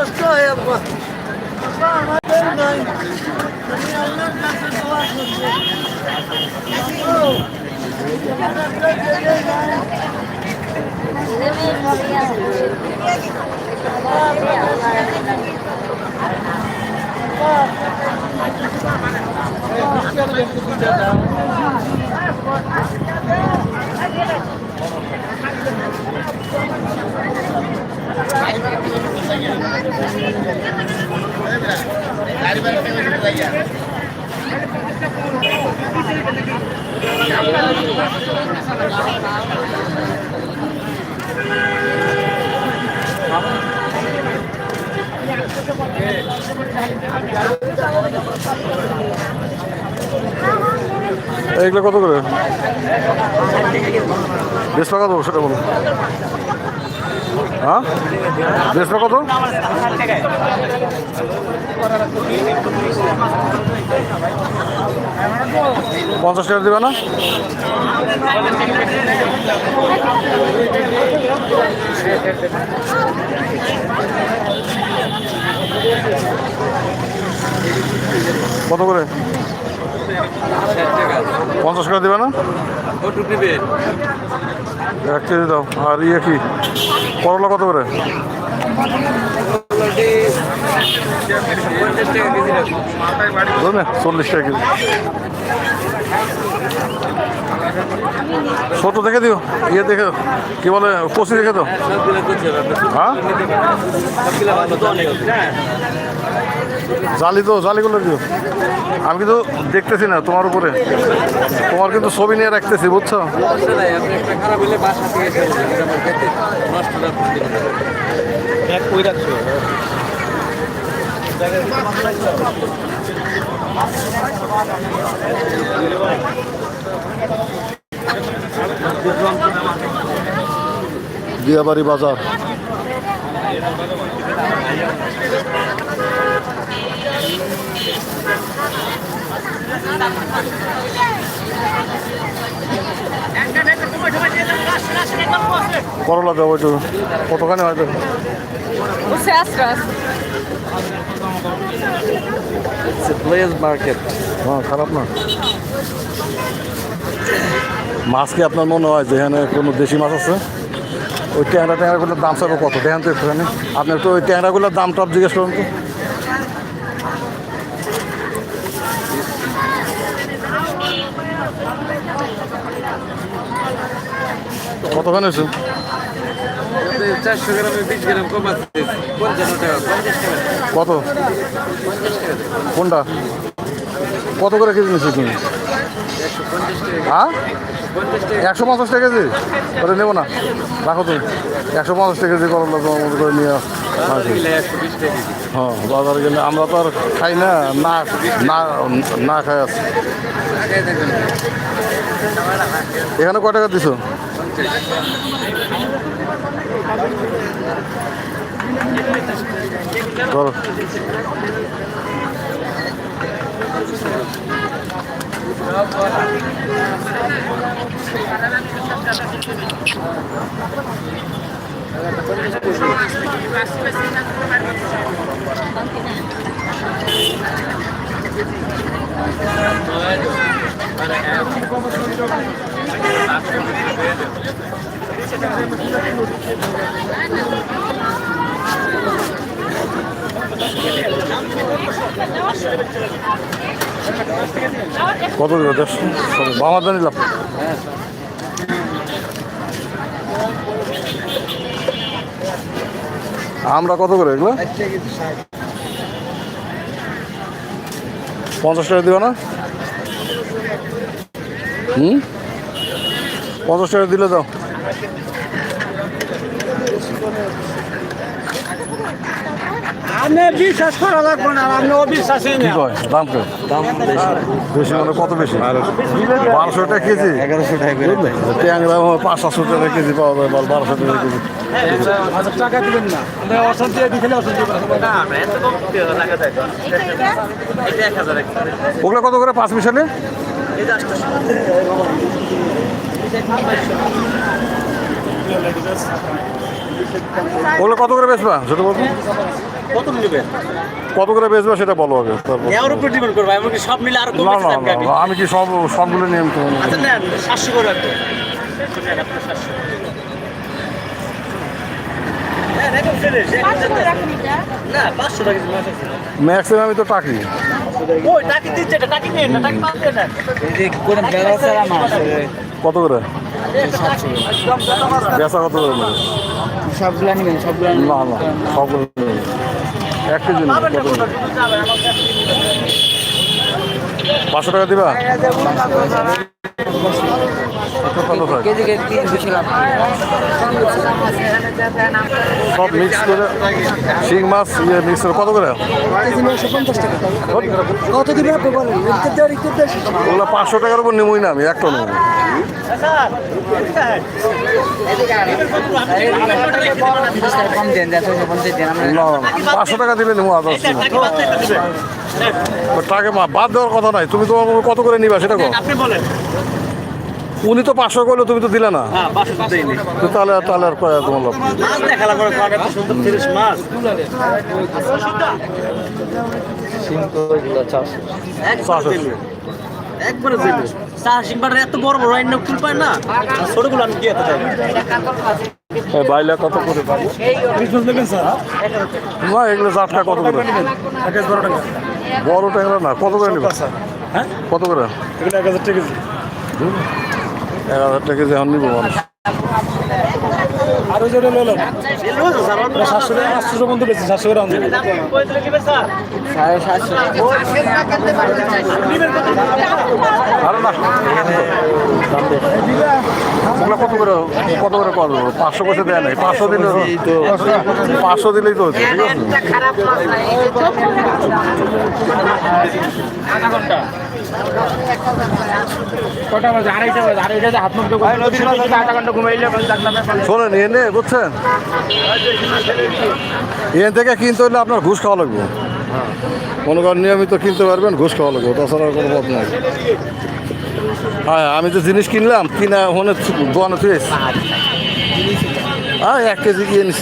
কষ্ট হয় আব্বা আব্বা আমাদের নাই আমি আল্লাহর কাছে দোয়া করছি আব্বু, আমাদের এগুলো কত করে? বেসপা কত সেটা বলো। হ্যাঁ? বেসপা কত? পঞ্চাশ টাকা দেবে না? কত করে? পঞ্চাশ টাকা দেবে না? এক কেজি দাও। আর ইয়ে কি? করলা কত করে? চল্লিশ টাকা কেজি। ছোট দেখে দিও ইয়ে দেখে কি বলে কচি দেখে দাও। হ্যাঁ? জালি তো জালিগুলো দিও। আমি কিন্তু দেখতেছি না তোমার উপরে। তোমার কিন্তু ছবি নিয়ে রাখতেছি, বুঝছ? দিয়াবাড়ি বাজার। করলা দেবো একটু। কতখানি হয়তো হ্যাঁ খারাপ না। মাছ কি আপনার মনে হয় যে এখানে কোনো দেশি মাছ আছে? ওই ট্যাংরা ট্যাংরাগুলোর দাম চাবো কত? দেখেন তো একটুখানি। আপনি একটু ওই ট্যাংরাগুলোর দাম টপ জিজ্ঞেস করুন তো। কতখানি হয়েছে? চারশো গ্রামে বিশ গ্রাম কম আছে। পঞ্চান্ন টাকা পঞ্চাশ টাকা। কত? কোনটা? কত করে কেজি নিচ্ছিস তুমি? হ্যাঁ? একশো পঞ্চাশ টাকা কেজি? ওটা নেব না। রাখো তুমি। একশো পঞ্চাশ টাকা কেজি করলা তোমার মতো করে নিয়ে হ্যাঁ বাজার গেলে আমরা তো আর খাই না না না খাই আছি। এখানে কয় টাকা দিছো? ধরো। কত দিল দেড়শো বামাদা নিলাম। আমরা কত করে এগুলো? পঞ্চাশ টাকা দিও না? হুম? পঞ্চাশ টাকা দিলে দাও। আপনি বিশ্বাস করা লাগবে না আপনি অবিশ্বাসী কি কয়? দাম কে দাম বেশি। মানে কত বেশি? বারোশো। টাকা কেজি? এগারোশো টাকা ট্যাংরা পাঁচ সাতশো টাকা কেজি পাওয়া যায় বল বারোশো টাকা কেজি। হাজার টাকা দিবেন না অশান্তি দিলে অশান্তি ওগুলো কত করে পাঁচ মিশালে ওগুলো কত করে বেচবা? বলব কত করে বেচবা সেটা বলো আগে তারপর। উপর ডিপেন্ড করবে এমনকি সব মিলে আরও না না না, না, আমি কি সব সবগুলো নিয়ে আমি তো আচ্ছা নেন করে রাখব আছে ম্যাক্সিমাম আমি তো টাকি। কত করে? বেচা কত করে? সবগুলা নেবেন সবগুলা এক কেজি? পাঁচশো টাকা দিবা? কেজি কেজি তিন বেশি লাভ সব মিক্স করে শিং মাছ ইয়ে মিক্স করে কত করে? ওগুলো পাঁচশো টাকার উপর নেবই না আমি একটা নেব পাঁচশো টাকা দিলে নেব আদার্স টাকা মা বাদ দেওয়ার কথা নাই। তুমি তোমার কত করে নিবা সেটা আপনি বলেন। উনি তো পাঁচশো করল তুমি তো দিলে না? হ্যাঁ তো তাহলে তাহলে আর কয় তোমার লাভ করে এত। একবারে চা সিংবার বড় বড় আইন ফুল পায় না। ছোটগুলো আমি দিয়ে চাই কত করে না এগুলো কত করে? বড় ট্যাংরা না কত করে নেবে? কত করে? এক হাজার টাকা কেজি এখন নিবো মানুষ। সাড়ে সাতশো। আরে না। ওগুলো কত করে কত করে করব পাঁচশো পয়সা দেয় নাই পাঁচশো দিলে পাঁচশো দিলেই তো হচ্ছে ঠিক আছে? শোনেন এনে বুঝছেন? এখান থেকে কিনতে হলে আপনার ঘুষ খাওয়া লাগবে। মনে করেন নিয়মিত কিনতে পারবেন, ঘুষ খাওয়া লাগবে। তাছাড়া কোনো পথ নাই। হ্যাঁ আমি তো জিনিস কিনলাম, কিনা ওখানে দোকানে তুই হ্যাঁ এক কেজি কিনে নিস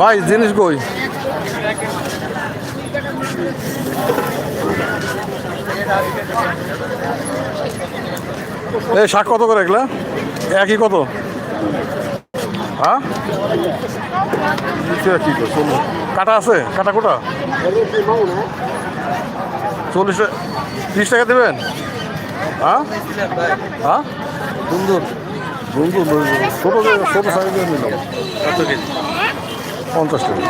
ভাই, জিনিস কই? এই শাক কত করে এগুলা? একই কত? হ্যাঁ? কি কাটা আছে? কাটা কোটা? চল্লিশ তিরিশ টাকা দেবেন? হ্যাঁ? হ্যাঁ? ছোটো ছোটো সাইজের নিলাম। পঞ্চাশ টাকা।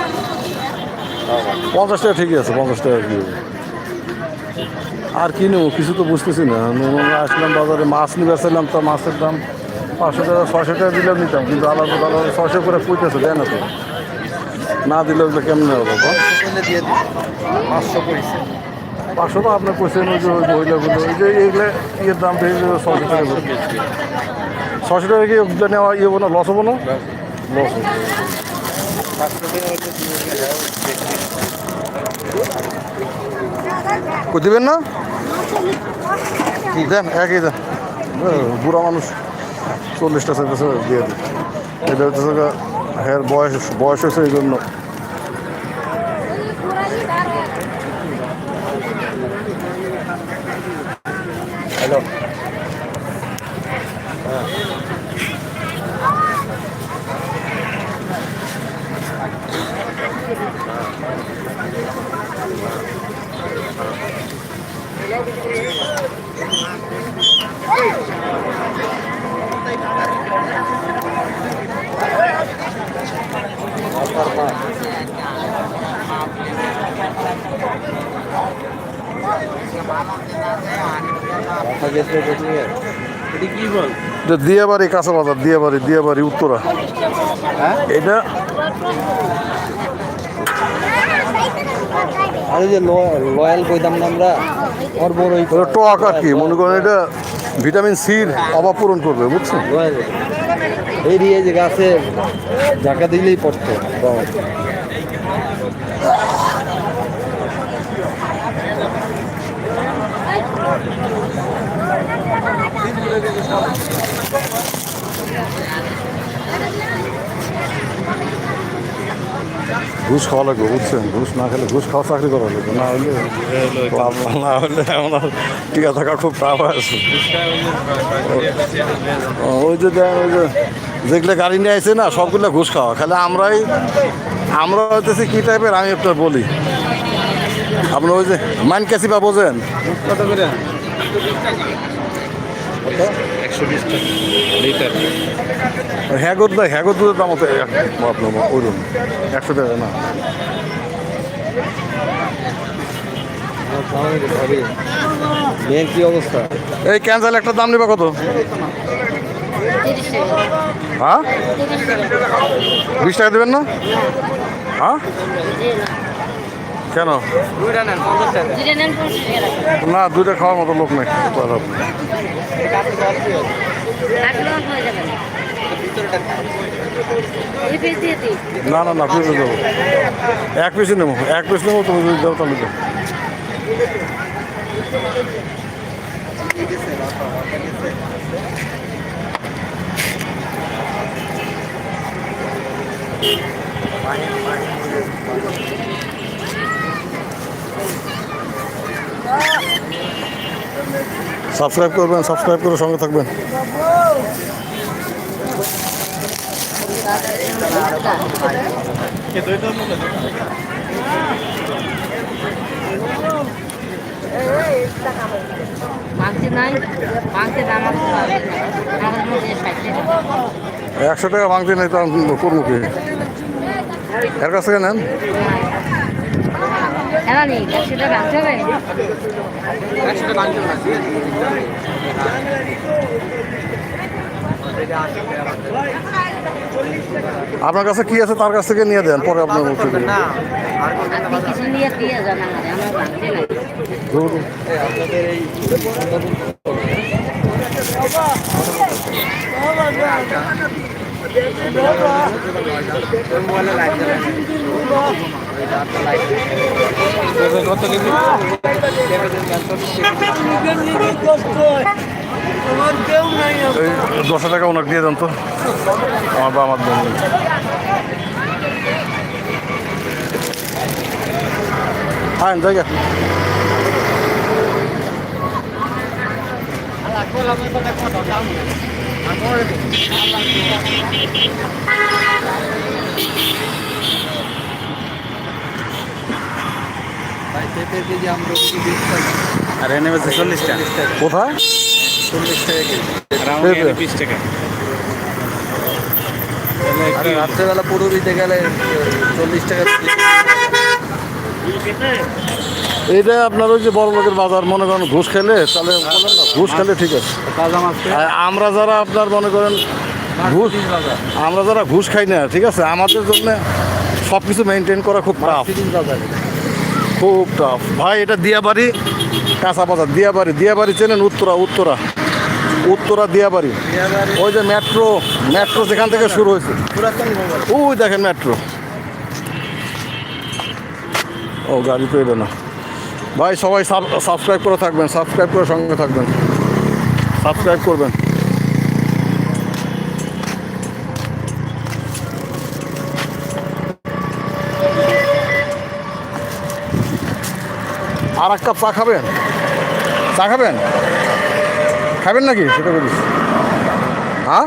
পঞ্চাশ টাকা ঠিকই আছে, পঞ্চাশ টাকা কি? আর কি নেব কিছু তো বুঝতেছি না। আসলাম বাজারে, মাছ নিয়ে আসলাম তো মাছের দাম পাঁচশো টাকা ছশো টাকা দিলেও নিতাম, কিন্তু আলাদা আলাদা ছশো করে পুঁতেছে দেয় না তো। না দিলে ওগুলো কেমনে হবে, বাবা? পাঁচশো তো আপনার কোশ্চেন ওই যে ওই ওইগুলো, ওই যে এইগুলো ইয়ের দাম বেশি ছশো টাকা। ছশো টাকা কি নেওয়া ইয়ে হব না লস হব না? লস হবে দিবেন না? দেন একই দেন বুড়া মানুষ। চল্লিশটা চাইতেছে দিয়ে দিন। এটা হচ্ছে হ্যাঁ বয়স বয়স হয়েছে এই জন্য কি বল এটা দিয়ে বাড়ি কাঁচা বাজার দিয়ে বাড়ি দিয়ে বাড়ি উত্তরা এটা আর যে লয়াল কইতাম না আমরা ওর বড় টক আর কি মনে করেন এটা ভিটামিন সির অভাব পূরণ করবে বুঝছেন? এই দিয়ে যে গাছে ঝাঁকা দিলেই পড়তো ঘুষ খাওয়া লাগবে, বুঝছেন? ঘুষ না খেলে ঘুষ খাওয়া চাকরি করা লাগবে, না হলে না হলে আর টিকা থাকা খুব টাফ আছে। ওই যে ওই যে যেগুলো গাড়ি নিয়ে আসছে না, সবগুলো ঘুষ খাওয়া। খালি আমরাই, আমরা হইতেছি কী টাইপের আমি একটা বলি। আপনার ওই যে মাইন ক্যাসিপা বোঝেন? কত একশো বিশ টাকা লিটার হ্যাগর দেয় হ্যাগর দুধের দাম হতো আপনার ওই রকম। একশো টাকা না। কি অবস্থা। এই ক্যান্সার একটা দাম নেবা কত? হ্যাঁ? বিশ টাকা দেবেন না? হ্যাঁ? কেন? না দুইটা খাওয়ার মতো লোক নেই হয়ে না। না না পিসে দেবো। এক পিসে নেব এক পিস নেব তুমি যদি দাও তাহলে দাও। সাবস্ক্রাইব করবেন, সাবস্ক্রাইব করে সঙ্গে থাকবেন। মাংসে একশো টাকা ভাঙতে নেই তো আমি করব কি এর কাছ থেকে নেন? এরা নেই একশো টাকা হবে আপনার কাছে কি আছে তার কাছ থেকে নিয়ে দেন পরে আপনার বলতে দিন। আপনি আমার কত আমার দশ টাকা ওনাকে দিয়ে দেন তো। আমার বা আমার বোন হ্যাঁ জায়গা পেঁপের কেজি আমরা বিশ টাকা। আর এনে বেশি চল্লিশ টাকা। কোথায়? চল্লিশ টাকা কেজি। বিশ টাকা। রাত্রেবেলা পুরো দিতে গেলে চল্লিশ টাকা এইটা আপনার ওই যে বড় লোকের বাজার মনে করেন ঘুষ খেলে তাহলে বলেন না ঘুষ খেলে ঠিক আছে। আমরা যারা আপনার মনে করেন ঘুষ আমরা যারা ঘুষ খাই না ঠিক আছে আমাদের জন্য সব কিছু মেনটেন করা খুব টাফ বাজার। খুব টাফ ভাই এটা দিয়াবাড়ি কাঁচা বাজার দিয়াবাড়ি দিয়াবাড়ি চেনেন উত্তরা উত্তরা। উত্তরা দিয়াবাড়ি। ওই যে মেট্রো মেট্রো যেখান থেকে শুরু হয়েছে। ওই দেখেন মেট্রো ও গাড়ি এলো না। ভাই সবাই সাবস্ক্রাইব করে থাকবেন সাবস্ক্রাইব করে সঙ্গে থাকবেন। সাবস্ক্রাইব করবেন। আর এক কাপ চা খাবেন? চা খাবেন? খাবেন নাকি? সেটা বলিস। হ্যাঁ?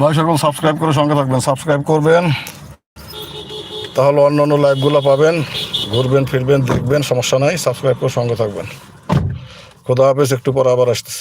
ভাই, সকল সাবস্ক্রাইব করে সঙ্গে থাকবেন সাবস্ক্রাইব করবেন। তাহলে অন্য অন্য লাইভগুলো পাবেন। ঘুরবেন, ফিরবেন, দেখবেন, সমস্যা নাই, সাবস্ক্রাইব করে সঙ্গে থাকবেন। খোদা হাফেজ, একটু পরে আবার আসতেছে।